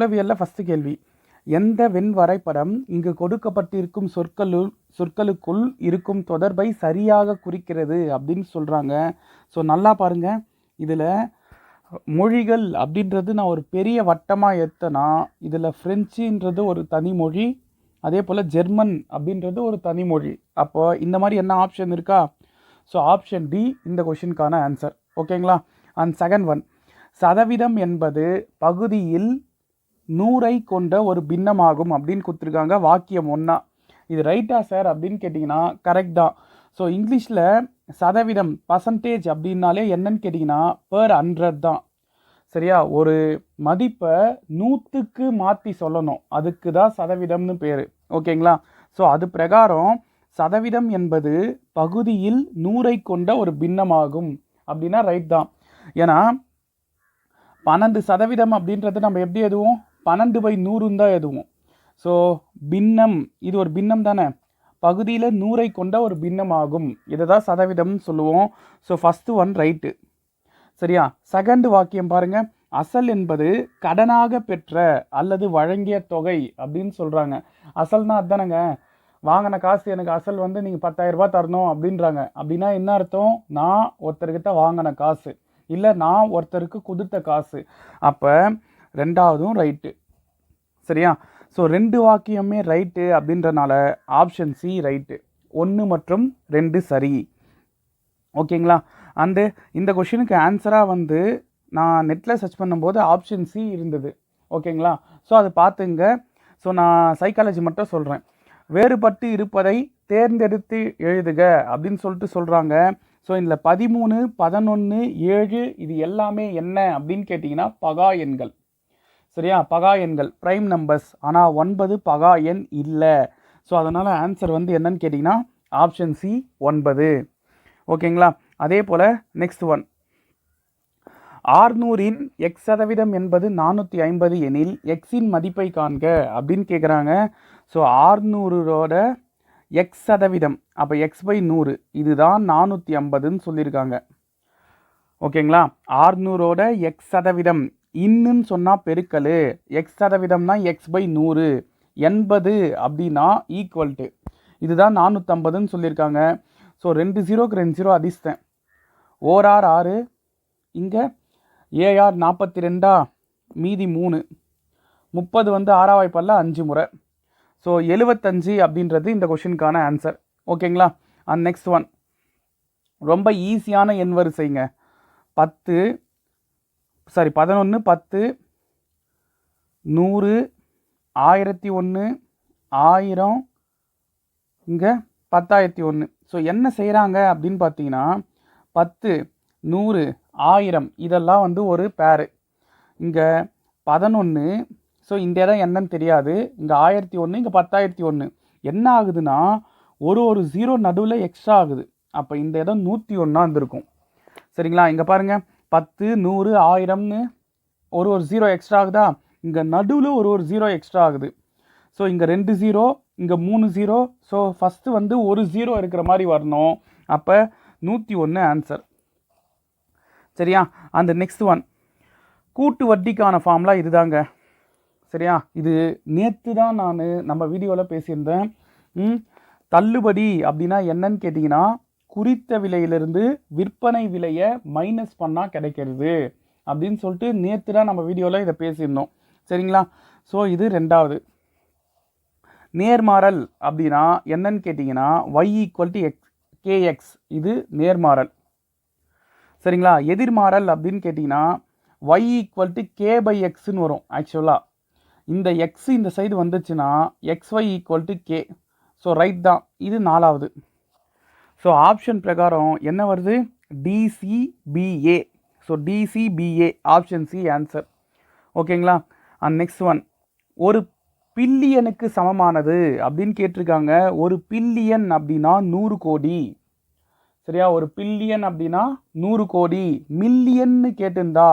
உளவியலில் first கேள்வி. எந்த வெண் வரைபடம் இங்கு கொடுக்கப்பட்டிருக்கும் சொற்களுள் சொற்களுக்குள் இருக்கும் தொடர்பை சரியாக குறிக்கிறது அப்படின்னு சொல்கிறாங்க ஸோ நல்லா பாருங்கள் இதில் மொழிகள் அப்படின்றது நான் ஒரு பெரிய வட்டமாக ஏற்றனா இதில் ஃப்ரெஞ்சுன்றது ஒரு தனி மொழி அதே போல் ஜெர்மன் அப்படின்றது ஒரு தனி மொழி. அப்போ இந்த மாதிரி என்ன ஆப்ஷன் இருக்கா? ஸோ ஆப்ஷன் டி இந்த கொஷினுக்கான ஆன்சர் ஓகேங்களா அண்ட் செகண்ட் ஒன் சதவீதம் என்பது பகுதியில் நூறை கொண்ட ஒரு பின்னமாகும் அப்படின்னு கொடுத்துருக்காங்க. வாக்கியம் ஒன்றா இது ரைட்டா சார்? அப்படின்னு கேட்டிங்கன்னா கரெக்ட் தான். ஸோ இங்கிலீஷில் சதவீதம் பர்சன்டேஜ் அப்படின்னாலே என்னன்னு கேட்டிங்கன்னா பர் ஹண்ட்ரட் தான். சரியா? ஒரு மதிப்பை நூற்றுக்கு மாற்றி சொல்லணும். அதுக்கு தான் சதவீதம்னு பேர். ஓகேங்களா? ஸோ அது பிரகாரம் சதவீதம் என்பது பகுதியில் நூறை கொண்ட ஒரு பின்னமாகும் அப்படின்னா ரைட் தான். ஏன்னா பன்னெண்டு சதவீதம் அப்படின்றது நம்ம எப்படி எதுவும் பன்னெண்டு பை நூறுன்னு தான் எதுவும். ஸோ பின்னம் இது ஒரு பின்னம் தானே? பகுதியில் நூறை கொண்ட ஒரு பின்னம் ஆகும். இதை தான் சதவீதம்னு சொல்லுவோம். ஸோ ஃபஸ்ட்டு ஒன் ரைட்டு சரியா? செகண்ட் வாக்கியம் பாருங்கள் அசல் என்பது கடனாக பெற்ற அல்லது வழங்கிய தொகை அப்படின்னு சொல்கிறாங்க அசல்னா அதானங்க? வாங்கின காசு எனக்கு அசல் வந்து நீங்கள் பத்தாயிரம் தரணும் அப்படின்றாங்க. அப்படின்னா என்ன அர்த்தம்? நான் ஒருத்தர்கிட்ட வாங்கின காசு. இல்லை நான் ஒருத்தருக்கு கொடுத்த காசு. அப்போ ரெண்டாவதும் ரைட்டு சரியா? ஸோ ரெண்டு வாக்கியமே ரைட்டு அப்படின்றனால ஆப்ஷன் சி ரைட்டு ஒன்று மற்றும் ரெண்டு சரி. ஓகேங்களா? அந்த இந்த கொஷினுக்கு ஆன்சராக வந்து நான் நெட்டில் சர்ச் பண்ணும்போது ஆப்ஷன் சி இருந்தது. ஓகேங்களா? ஸோ அதை பார்த்துங்க. ஸோ நான் சைக்காலஜி மட்டும் சொல்கிறேன் வேறுபட்டு இருப்பதை தேர்ந்தெடுத்து எழுதுக அப்படின்னு சொல்லிட்டு சொல்கிறாங்க ஸோ இதில் பதிமூணு பதினொன்று ஏழு இது எல்லாமே என்ன அப்படின்னு கேட்டிங்கன்னா பகா எண்கள். சரியா? பகா எண்கள். ப்ரைம் நம்பர்ஸ் ஆனால் ஒன்பது பகா எண் இல்லை. ஸோ அதனால் ஆன்சர் வந்து என்னன்னு கேட்டிங்கன்னா ஆப்ஷன் சி ஒன்பது. ஓகேங்களா? அதே போல் நெக்ஸ்ட் ஒன் ஆறுநூறின் எக்ஸ் சதவீதம் என்பது நானூற்றி ஐம்பது எனில் எக்ஸின் மதிப்பை காண்க அப்படின்னு கேட்குறாங்க ஸோ ஆறுநூறோட எக்ஸ் சதவீதம். அப்போ எக்ஸ் பை நூறு. இதுதான் நானூற்றி ஐம்பதுன்னு சொல்லியிருக்காங்க. ஓகேங்களா? ஆறுநூறோட எக்ஸ் சதவீதம். இன்னுன்னு சொன்னால் பெருக்கல். எக்ஸ் சதவீதம்னா எக்ஸ் பை நூறு. எண்பது அப்படின்னா ஈக்குவல் டு இதுதான் நானூற்றம்பதுன்னு சொல்லியிருக்காங்க. ஸோ ரெண்டு ஜீரோக்கு ரெண்டு ஜீரோ அதிர்ஷ்டேன் ஆர் ஆறு. இங்கே ஏஆர் நாற்பத்தி ரெண்டா மீதி மூணு. முப்பது வந்து ஆறாவாய்ப்பல்ல? அஞ்சு முறை. ஸோ எழுபத்தஞ்சு அப்படின்றது இந்த கொஷினுக்கான ஆன்சர் ஓகேங்களா அண்ட் நெக்ஸ்ட் ஒன் ரொம்ப ஈஸியான எண் வரிசைங்க. பத்து. சாரி பதினொன்று பத்து நூறு ஆயிரத்தி ஒன்று ஆயிரம் இங்கே பத்தாயிரத்தி ஒன்று ஸோ என்ன செய்கிறாங்க அப்படின்னு பார்த்தீங்கன்னா பத்து நூறு ஆயிரம் இதெல்லாம் வந்து ஒரு பேரு இங்கே பதினொன்று ஸோ இந்த இடம் என்னன்னு தெரியாது. இங்கே ஆயிரத்தி ஒன்று இங்கே பத்தாயிரத்தி ஒன்று என்ன ஆகுதுன்னா ஒரு ஒரு ஜீரோ நடுவில் எக்ஸ்ட்ரா ஆகுது. அப்போ இந்த இடம் நூற்றி ஒன்றா இருந்திருக்கும். சரிங்களா? இங்கே பாருங்கள் பத்து நூறு ஆயிரம்னு ஒரு ஒரு ஜீரோ எக்ஸ்ட்ரா ஆகுதா? இங்கே நடுவில் ஒரு ஒரு ஜீரோ எக்ஸ்ட்ரா ஆகுது. ஸோ இங்கே ரெண்டு ஜீரோ இங்கே மூணு ஜீரோ ஸோ ஃபஸ்ட்டு வந்து ஒரு ஜீரோ இருக்கிற மாதிரி வரணும். அப்போ நூற்றி ஒன்று ஆன்சர் சரியா? அந்த நெக்ஸ்ட் ஒன் கூட்டு வட்டிக்கான ஃபார்ம்லாம் இதுதாங்க. சரியா? இது நேற்று தான் நான் நம்ம வீடியோவில் பேசியிருந்தேன். தள்ளுபடி அப்படின்னா என்னன்னு கேட்டிங்கன்னா குறித்த விலையிலிருந்து விற்பனை விலையை மைனஸ் பண்ணால் கிடைக்கிறது அப்படின்னு சொல்லிட்டு நேற்று தான் நம்ம வீடியோவில் இதை பேசியிருந்தோம். சரிங்களா? ஸோ இது ரெண்டாவது. நேர்மாறல் அப்படின்னா என்னன்னு கேட்டிங்கன்னா Y equal to X K X இது நேர்மாறல். சரிங்களா? எதிர்மாறல் அப்படின்னு கேட்டிங்கன்னா Y equal to K by எக்ஸ்னு வரும் ஆக்சுவலாக இந்த எக்ஸ் இந்த சைடு வந்துச்சுன்னா X Y equal to K so right தான். இது நாலாவது. ஸோ ஆப்ஷன் பிரகாரம் என்ன வருது? DCBA so DCBA option C answer ஓகேங்களா அண்ட் நெக்ஸ்ட் ஒன் ஒரு பில்லியனுக்கு சமமானது அப்படின்னு கேட்டிருக்காங்க. ஒரு பில்லியன் அப்படின்னா நூறு கோடி. சரியா? ஒரு பில்லியன் அப்படின்னா நூறு கோடி. மில்லியன்னு கேட்டிருந்தா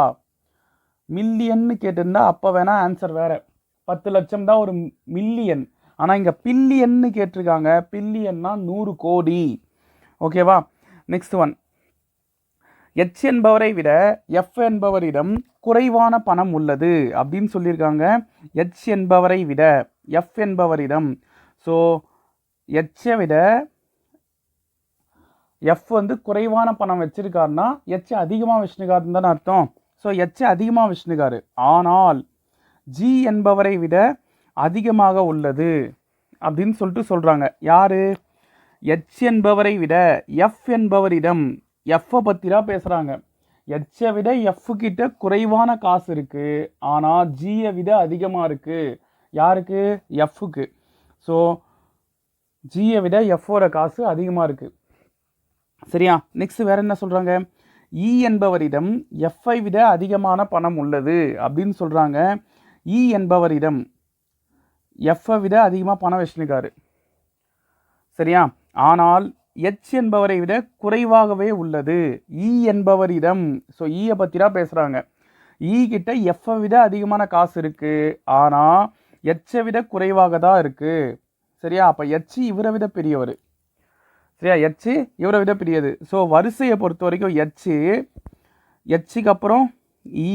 மில்லியன்னு கேட்டிருந்தா அப்போ வேணால் ஆன்சர் வேறு. பத்து லட்சம் தான் ஒரு மில்லியன். ஆனால் இங்கே பில்லியன்னு கேட்டிருக்காங்க. பில்லியன்னா நூறு கோடி. ஓகேவா? நெக்ஸ்ட் ஒன் எச் என்பவரை விட எஃப் என்பவரிடம் குறைவான பணம் உள்ளது அப்படின்னு சொல்லியிருக்காங்க. எச் என்பவரை விட எஃப் என்பவரிடம். ஸோ எச்சை விட எஃப் வந்து குறைவான பணம் வச்சிருக்காருன்னா எச் அதிகமாக விஷ்ணுகாருன்னு தானே அர்த்தம். ஸோ எச் அதிகமாக விஷ்ணுகார் ஆனால் ஜி என்பவரை விட அதிகமாக உள்ளது அப்படின்னு சொல்லிட்டு சொல்கிறாங்க யார்? எச் என்பவரை விட எஃப் என்பவரிடம் எஃப்பை பத்திரா பேசுகிறாங்க எச்சை விட எஃப் கிட்ட குறைவான காசு இருக்குது ஆனால் ஜியை விட அதிகமாக இருக்குது யாருக்கு? எஃப்க்கு ஸோ ஜியை விட எஃப்ஓட காசு அதிகமாக இருக்குது சரியா? நெக்ஸ்ட் வேற என்ன சொல்கிறாங்க இ e என்பவரிடம் எஃப்ஐ விட அதிகமான பணம் உள்ளது அப்படின்னு சொல்கிறாங்க இ e என்பவரிடம் எஃப்ஐ விட அதிகமாக பணம் வச்சுருக்காரு. சரியா? ஆனால் எச் என்பவரை விட குறைவாகவே உள்ளது. இ என்பவரிடம் ஸோ ஈயை e பற்றி தான் பேசுகிறாங்க ஈ e கிட்ட எஃப்ஐ விட அதிகமான காசு இருக்குது ஆனால் எச்சை விட குறைவாக தான் இருக்குது சரியா? அப்போ எச் இவரை விட பெரியவர். சரியா? எச்சு இவரை விட பெரியது. ஸோ வரிசையை பொறுத்த வரைக்கும் எச்சு எச்சுக்கு அப்புறம் இ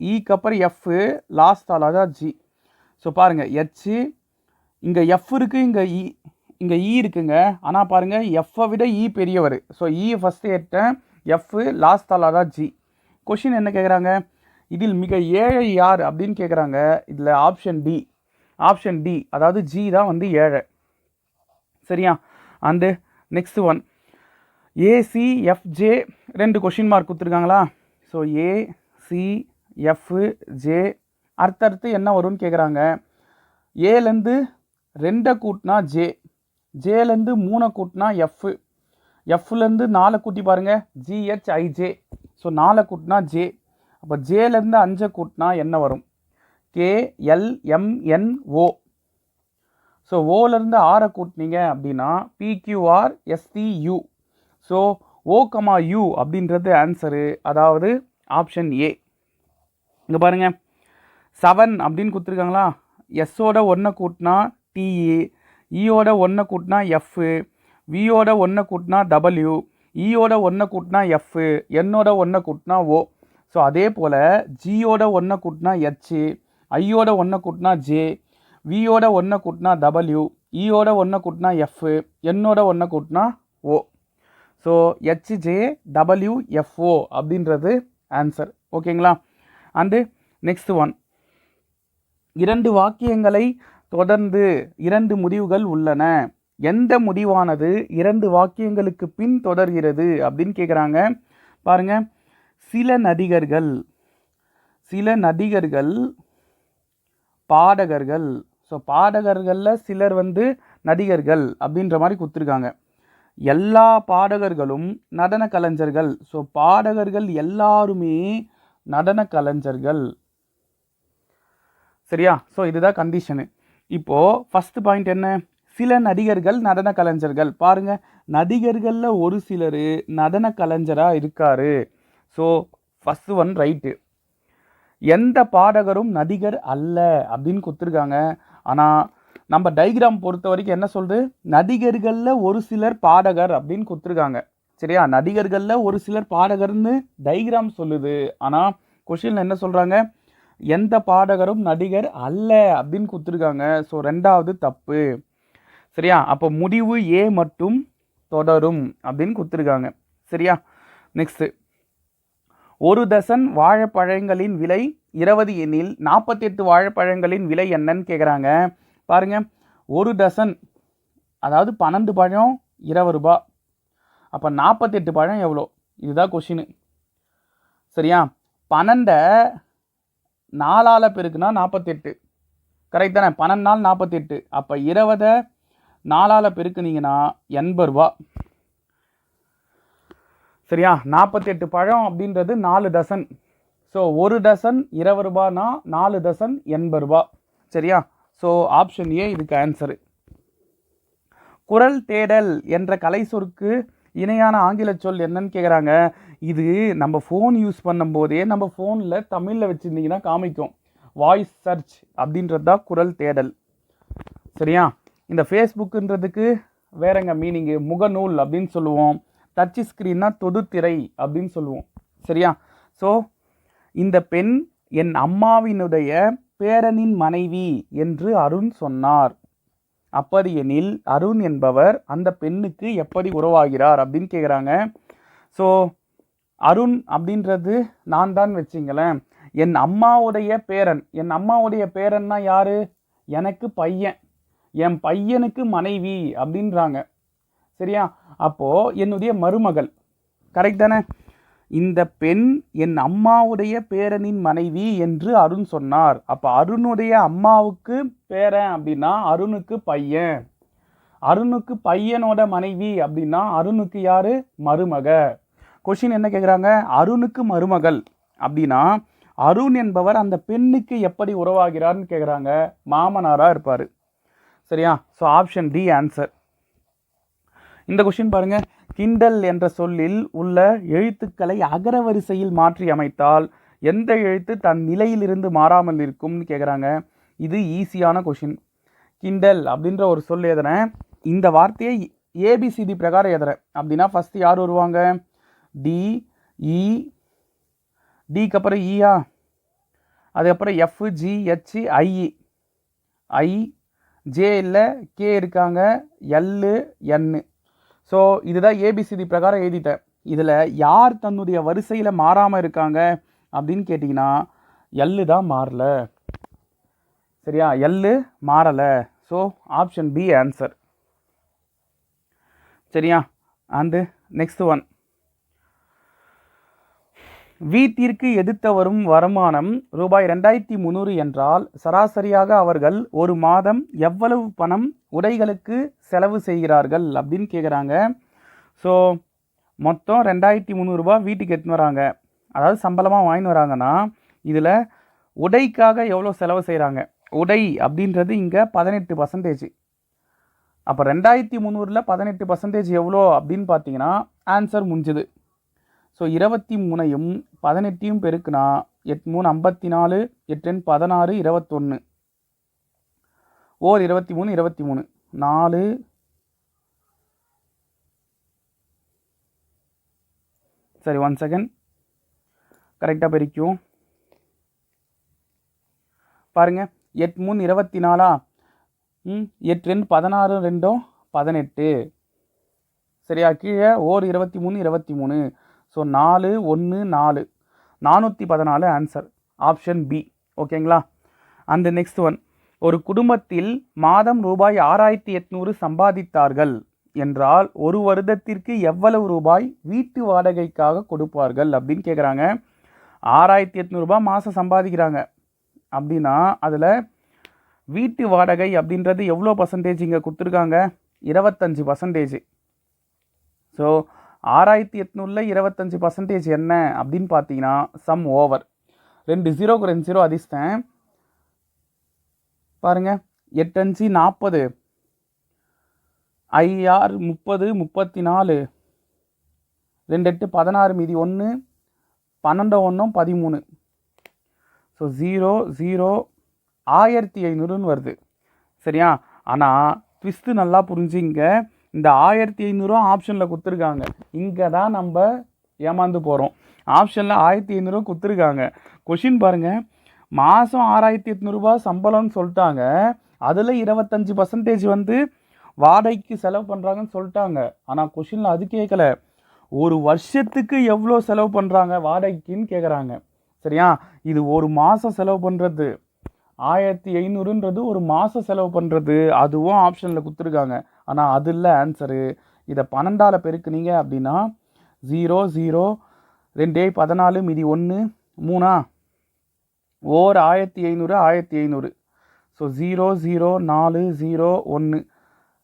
ஈக்கு அப்புறம் எஃப் லாஸ்ட் ஆளாக தான் ஜி ஸோ பாருங்கள் எச்சு இங்கே எஃப் இருக்குது இங்கே இ இங்கே இ e இருக்குங்க. ஆனால் பாருங்கள் எஃப்பை விட இ பெரியவர். ஸோ இ ஃபஸ்ட்டு ஏற்றேன் எஃப்பு லாஸ்ட் ஆளாக தான் ஜி கொஷின் என்ன கேட்குறாங்க இதில் மிக ஏழை யார் அப்படின்னு கேட்குறாங்க இதில் ஆப்ஷன் டி ஆப்ஷன் டி அதாவது ஜி தான் வந்து ஏழை. சரியா? அண்டு நெக்ஸ்ட் ஒன் ஏசிஎஃப்ஜே ரெண்டு கொஷின் மார்க் கொடுத்துருக்காங்களா? So A C F J அடுத்தடுத்து என்ன வரும்னு கேட்குறாங்க ஏலேருந்து ரெண்டை கூட்டினா ஜே ஜேலேருந்து மூணை கூட்டினா எஃப் எஃப்லேருந்து நாலை கூட்டி பாருங்கள் ஜிஹெச்ஐஜே ஸோ நாலை கூட்டினா ஜே அப்போ ஜேலேருந்து அஞ்சை கூட்டினா என்ன வரும்? கேஎல்எம்என்ஓ ஸோ ஓலேருந்து ஆரை கூட்டினீங்க அப்படின்னா PQR STU so O comma U அப்படின்றது ஆன்சரு அதாவது ஆப்ஷன் ஏ இங்கே பாருங்கள் செவன் அப்படின்னு கொடுத்துருக்காங்களா? எஸ்ஸோட ஒன்றை கூட்டினா டிஇ E இயோட ஒன்றை கூட்டினா எஃப்பு வியோட ஒன்றை கூட்டினா டபிள்யூ இயோட e ஒன்றை கூட்டினா எஃப்பு என்னோட ஒன்றை கூட்டினா ஓ ஸோ அதே போல் ஜியோட ஒன்றை கூட்டினா ஹெச்சு ஐயோட ஒன்றை கூட்டினா ஜே வியோட ஒன்றை கூட்டினா டபிள்யூ இயோட e ஒன்றை கூட்டினா எஃப்ஃபு என்னோட ஒன்றை கூட்டினா O so H J W F O அப்படின்றது ஆன்சர் ஓகேங்களா அண்டு நெக்ஸ்ட் ஒன் இரண்டு வாக்கியங்களை தொடர்ந்து இரண்டு முடிவுகள் உள்ளன. எந்த முடிவானது இரண்டு வாக்கியங்களுக்கு பின் தொடர்கிறது அப்படின்னு கேட்குறாங்க பாருங்க. சில நடிகர்கள் சில நடிகர்கள் பாடகர்கள் ஸோ பாடகர்களில் சிலர் வந்து நடிகர்கள் அப்படின்ற மாதிரி கொடுத்துருக்காங்க. எல்லா பாடகர்களும் நடன கலைஞர்கள் ஸோ பாடகர்கள் எல்லாருமே நடன கலைஞர்கள். சரியா? ஸோ இதுதான் கண்டிஷனு இப்போது ஃபஸ்ட்டு பாயிண்ட் என்ன? சில நடிகர்கள் நடன கலைஞர்கள். பாருங்கள் நடிகர்களில் ஒரு சிலர் நடன கலைஞராக இருக்கார். ஸோ ஃபஸ்ட்டு ஒன் ரைட்டு எந்த பாடகரும் நடிகர் அல்ல அப்படின்னு கொடுத்துருக்காங்க. ஆனால் நம்ம டைகிராம் பொறுத்த வரைக்கும் என்ன சொல்கிறது நடிகர்களில் ஒரு சிலர் பாடகர் அப்படின்னு கொடுத்துருக்காங்க. சரியா? நடிகர்களில் ஒரு சிலர் பாடகர்னு டைகிராம் சொல்லுது. ஆனால் கொஷினில் என்ன சொல்கிறாங்க எந்த பாடகரும் நடிகர் அல்ல அப்படின்னு கொடுத்துருக்காங்க. ஸோ ரெண்டாவது தப்பு. சரியா? அப்போ முடிவு ஏ மட்டும் தொடரும் அப்படின்னு கொடுத்துருக்காங்க. சரியா? நெக்ஸ்ட்டு ஒரு டசன் வாழைப்பழங்களின் விலை இருபது எண்ணில் நாற்பத்தெட்டு வாழைப்பழங்களின் விலை என்னன்னு கேட்குறாங்க பாருங்க. ஒரு டசன் அதாவது பன்னெண்டு பழம் இருபது ரூபா. அப்போ நாற்பத்தெட்டு பழம் எவ்வளோ? இதுதான் கொஷின் சரியா? பன்னெண்டை நாலால் பெருக்குனா நாற்பத்தெட்டு கரெக்ட் தானே? பன்னெண்டு நாள் நாற்பத்தெட்டு அப்போ இருபதை நாலால் பெருக்குனீங்கன்னா எண்பது ரூபா. சரியா? நாற்பத்தெட்டு பழம் அப்படின்றது நாலு டசன் ஸோ ஒரு டசன் இருபது ரூபானா நாலு டசன் எண்பது ரூபா. சரியா? ஸோ ஆப்ஷன் ஏ இதுக்கு ஆன்சரு குரல் தேடல் என்ற கலை சொற்கு இணையான ஆங்கில சொல் என்னன்னு கேட்குறாங்க இது நம்ம ஃபோன் யூஸ் பண்ணும்போதே நம்ம ஃபோனில் தமிழில் வச்சுருந்தீங்கன்னா காமிக்கும். வாய்ஸ் சர்ச் அப்படின்றது தான் குரல் தேடல். சரியா? இந்த ஃபேஸ்புக்குன்றதுக்கு வேறங்க மீனிங்கு முகநூல் அப்படின்னு சொல்லுவோம். டச் ஸ்க்ரீன்னா தொதுத்திரை அப்படின்னு சொல்லுவோம். சரியா? ஸோ இந்த பெண் என் அம்மாவினுடைய பேரனின் மனைவி என்று அருண் சொன்னார். அப்படியெனில் அருண் என்பவர் அந்த பெண்ணுக்கு எப்படி உறவாகிறார் அப்படின்னு கேட்குறாங்க ஸோ அருண் அப்படின்றது நான் தான் வச்சிங்களேன். என் அம்மாவுடைய பேரன். என் அம்மாவுடைய பேரன்னா யாரு? எனக்கு பையன். என் பையனுக்கு மனைவி அப்படின்றாங்க. சரியா? அப்போ என்னுடைய மருமகள். கரெக்ட் தானே? இந்த பெண் என் அம்மாவுடைய பேரனின் மனைவி என்று அருண் சொன்னார். அப்போ அருணுடைய அம்மாவுக்கு பேரன் அப்படின்னா அருணுக்கு பையன். அருணுக்கு பையனோட மனைவி அப்படின்னா அருணுக்கு யார்? மருமக. கொஷின் என்ன கேட்குறாங்க அருணுக்கு மருமகள் அப்படின்னா அருண் என்பவர் அந்த பெண்ணுக்கு எப்படி உறவாகிறார்னு கேட்குறாங்க மாமனாராக இருப்பார். சரியா? ஸோ ஆப்ஷன் டி ஆன்சர் இந்த கொஷின் பாருங்கள் கிண்டல் என்ற சொல்லில் உள்ள எழுத்துக்களை அகரவரிசையில் மாற்றி அமைத்தால் எந்த எழுத்து தன் நிலையிலிருந்து மாறாமல் இருக்கும்னு கேட்குறாங்க இது ஈஸியான கொஷின். கிண்டல் அப்படின்ற ஒரு சொல் எழுதுறேன் இந்த வார்த்தையை ஏபிசிடி பிரகாரம் எதுறேன் அப்படின்னா ஃபஸ்ட்டு யார் வருவாங்க? டி இ e, டிக்கு அப்புறம் e இயா அதுக்கப்புறம் F G H I E I J இல்லை கே இருக்காங்க. எல்லு என்னு ஸோ இதுதான் ஏபிசிடி பிரகாரம் எழுதிட்டேன். இதில் யார் தன்னுடைய வரிசையில் மாறாமல் இருக்காங்க அப்படின்னு கேட்டிங்கன்னா எல்லு தான் மாறல. சரியா? எல்லு மாறலை. ஸோ ஆப்ஷன் பி ஆன்சர் சரியா? அண்டு நெக்ஸ்ட் ஒன் வீட்டிற்கு எதிர்த்த வரும் வருமானம் ரூபாய் ரெண்டாயிரத்தி முந்நூறு என்றால் சராசரியாக அவர்கள் ஒரு மாதம் எவ்வளவு பணம் உடைகளுக்கு செலவு செய்கிறார்கள் அப்படின்னு கேட்குறாங்க ஸோ மொத்தம் ரெண்டாயிரத்தி முந்நூறுரூபா வீட்டுக்கு எடுத்துன்னு வராங்க. அதாவது சம்பளமாக வாங்கின்னு வராங்கன்னா இதில் உடைக்காக எவ்வளோ செலவு செய்கிறாங்க உடை அப்படின்றது இங்கே பதினெட்டு பர்சன்டேஜ் அப்போ ரெண்டாயிரத்தி முந்நூறில் பதினெட்டு பர்சன்டேஜ் எவ்வளோ அப்படின்னு பார்த்தீங்கன்னா ஆன்சர் முடிஞ்சுது. ஸோ இருபத்தி மூணையும் பதினெட்டையும் பெருக்குனா எட் மூணு ஐம்பத்தி நாலு எட்டுன்னு பதினாறு இருபத்தொன்று ஓர் இருபத்தி மூணு இருபத்தி மூணு. நாலு. சரி ஒன் செகண்ட் கரெக்டாக பிரிக்கும் பாருங்க எட் மூணு இருபத்தி நாலா? ம் எட்டு ரெண்டு பதினாறு ரெண்டும் பதினெட்டு. சரியா கீழே ஓர் இருபத்தி மூணு இருபத்தி மூணு. ஸோ நாலு ஒன்று நாலு. நானூற்றி பதினாலு ஆன்சர் ஆப்ஷன் பி ஓகேங்களா அந்த நெக்ஸ்ட் ஒன் ஒரு குடும்பத்தில் மாதம் ரூபாய் ஆறாயிரத்தி எட்நூறு சம்பாதித்தார்கள் என்றால் ஒரு வருடத்திற்கு எவ்வளவு ரூபாய் வீட்டு வாடகைக்காக கொடுப்பார்கள் அப்படின்னு கேட்குறாங்க ஆறாயிரத்தி எட்நூறுபா மாதம் சம்பாதிக்கிறாங்க. அப்படின்னா அதில் வீட்டு வாடகை அப்படின்றது எவ்வளோ பர்சன்டேஜ் இங்கே கொடுத்துருக்காங்க? இருபத்தஞ்சி பர்சன்டேஜ் ஸோ ஆறாயிரத்தி எட்நூறில் இருபத்தஞ்சி பர்சன்டேஜ் என்ன அப்படின்னு பார்த்தீங்கன்னா சம் ஓவர் ரெண்டு ஜீரோக்கு ரெண்டு ஜீரோ அதிர்ஷ்டேன் பாருங்கள் எட்டஞ்சு நாற்பது. ஐஆர் முப்பது முப்பத்தி நாலு ரெண்டு எட்டு பதினாறு மீதி ஒன்று பன்னெண்டு ஒன்றும் பதிமூணு. ஸோ ஜீரோ ஜீரோ ஆயிரத்தி ஐநூறுன்னு வருது. சரியா? ஆனால் ட்விஸ்ட்டு நல்லா புரிஞ்சுங்க. இந்த ஆயிரத்தி ஐநூறுவா ஆப்ஷனில் கொடுத்துருக்காங்க. இங்கே தான் நம்ம ஏமாந்து போகிறோம் ஆப்ஷனில் ஆயிரத்தி ஐநூறுவா கொடுத்துருக்காங்க. கொஷின் பாருங்கள் மாதம் ஆறாயிரத்தி எட்நூறுபா சம்பளம்னு சொல்லிட்டாங்க. அதில் இருபத்தஞ்சி பர்சன்டேஜ் வந்து வாடகைக்கு செலவு பண்ணுறாங்கன்னு சொல்லிட்டாங்க. ஆனால் கொஷினில் அது கேட்கல ஒரு வருஷத்துக்கு எவ்வளோ செலவு பண்ணுறாங்க வாடகைக்குன்னு கேட்குறாங்க சரியா? இது ஒரு மாதம் செலவு பண்ணுறது ஆயிரத்தி ஐநூறுன்றது ஒரு மாதம் செலவு பண்ணுறது அதுவும் ஆப்ஷனில் கொடுத்துருக்காங்க. ஆனால் அது இல்லை ஆன்சரு இதை பன்னெண்டால் பெருக்குனீங்க அப்படின்னா ஜீரோ ஜீரோ ரெண்டே பதினாலு மீதி ஒன்று மூணா? ஓர் ஆயிரத்தி ஐநூறு ஆயிரத்தி ஐநூறு. ஸோ ஜீரோ ஜீரோ நாலு ஜீரோ ஒன்று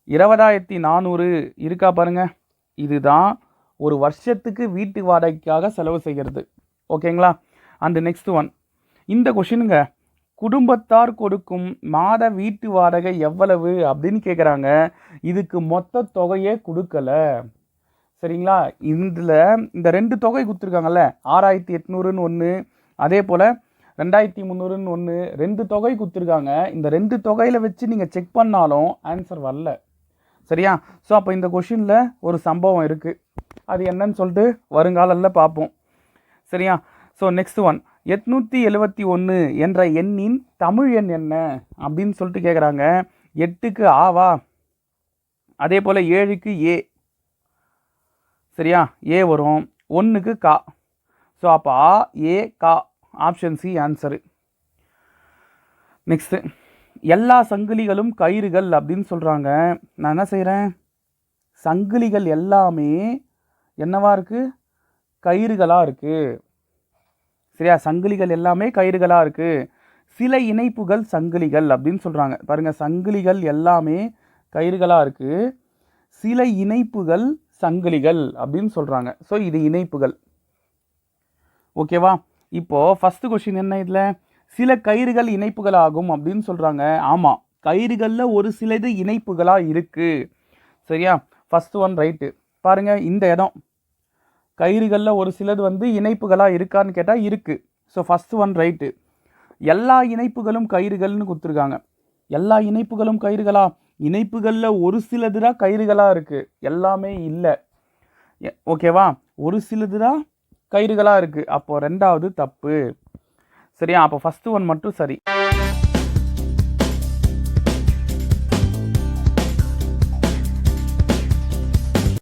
இருபதாயிரத்தி நானூறு இருக்கா பாருங்கள் இதுதான் ஒரு வருஷத்துக்கு வீட்டு வாடகைக்காக செலவு செய்கிறது ஓகேங்களா அந்த நெக்ஸ்ட் ஒன் இந்த கொஷினுங்க குடும்பத்தார் கொடுக்கும் மாத வீட்டு வாடகை எவ்வளவு அப்படின்னு கேட்குறாங்க இதுக்கு மொத்த தொகையே கொடுக்கல. சரிங்களா? இதில் இந்த ரெண்டு தொகை கொடுத்துருக்காங்கல்ல? ஆறாயிரத்தி எட்நூறுன்னு ஒன்று அதே போல் ரெண்டாயிரத்தி முந்நூறுன்னு ஒன்று ரெண்டு தொகை கொடுத்துருக்காங்க. இந்த ரெண்டு தொகையில் வச்சு நீங்கள் செக் பண்ணாலும் ஆன்சர் வரல. சரியா? ஸோ அப்போ இந்த கொஷினில் ஒரு சம்பவம் இருக்குது அது என்னன்னு சொல்லிட்டு வருங்காலில் பார்ப்போம். சரியா? ஸோ நெக்ஸ்ட் ஒன் எட்நூற்றி எழுவத்தி ஒன்று என்ற எண்ணின் தமிழ் எண் என்ன அப்படின்னு சொல்லிட்டு கேட்குறாங்க எட்டுக்கு ஆவா அதே போல் ஏழுக்கு ஏ. சரியா? ஏ வரும். ஒன்றுக்கு கா. ஸோ அப்போ ஆ ஏ கா. ஆப்ஷன் சி ஆன்சரு நெக்ஸ்ட்டு எல்லா சங்கிலிகளும் கயிறுகள் அப்படின்னு சொல்கிறாங்க நான் என்ன செய்கிறேன் சங்கிலிகள் எல்லாமே என்னவா இருக்குது கயிறுகளாக இருக்குது சரியா? சங்கிலிகள் எல்லாமே கயிறுகளாக இருக்குது சில இணைப்புகள் சங்கிலிகள் அப்படின்னு சொல்கிறாங்க பாருங்கள் சங்கிலிகள் எல்லாமே கயிறுகளாக இருக்குது சில இணைப்புகள் சங்கிலிகள் அப்படின்னு சொல்கிறாங்க ஸோ இது இணைப்புகள். ஓகேவா இப்போது ஃபஸ்ட்டு கொஷின் என்ன இதில்? சில கயிறுகள் இணைப்புகள் ஆகும் அப்படின்னு சொல்கிறாங்க ஆமாம் கயிறுகளில் ஒரு சிலது இணைப்புகளாக இருக்குது சரியா? ஃபஸ்ட்டு ஒன் ரைட்டு பாருங்கள் இந்த இடம். கயிறுகளில் ஒரு சிலது வந்து இணைப்புகளாக இருக்கான்னு கேட்டால் இருக்குது ஸோ ஃபஸ்ட்டு ஒன் ரைட்டு எல்லா இணைப்புகளும் கயிறுகள்னு கொடுத்துருக்காங்க. எல்லா இணைப்புகளும் கயிறுகளா? இணைப்புகளில் ஒரு சிலது தான் கயிறுகளாக இருக்குது எல்லாமே இல்லை. எ- ஓகேவா ஒரு சிலது தான் கயிறுகளாக இருக்குது அப்போது ரெண்டாவது தப்பு. சரியா? அப்போ ஃபஸ்ட்டு ஒன் மட்டும் சரி.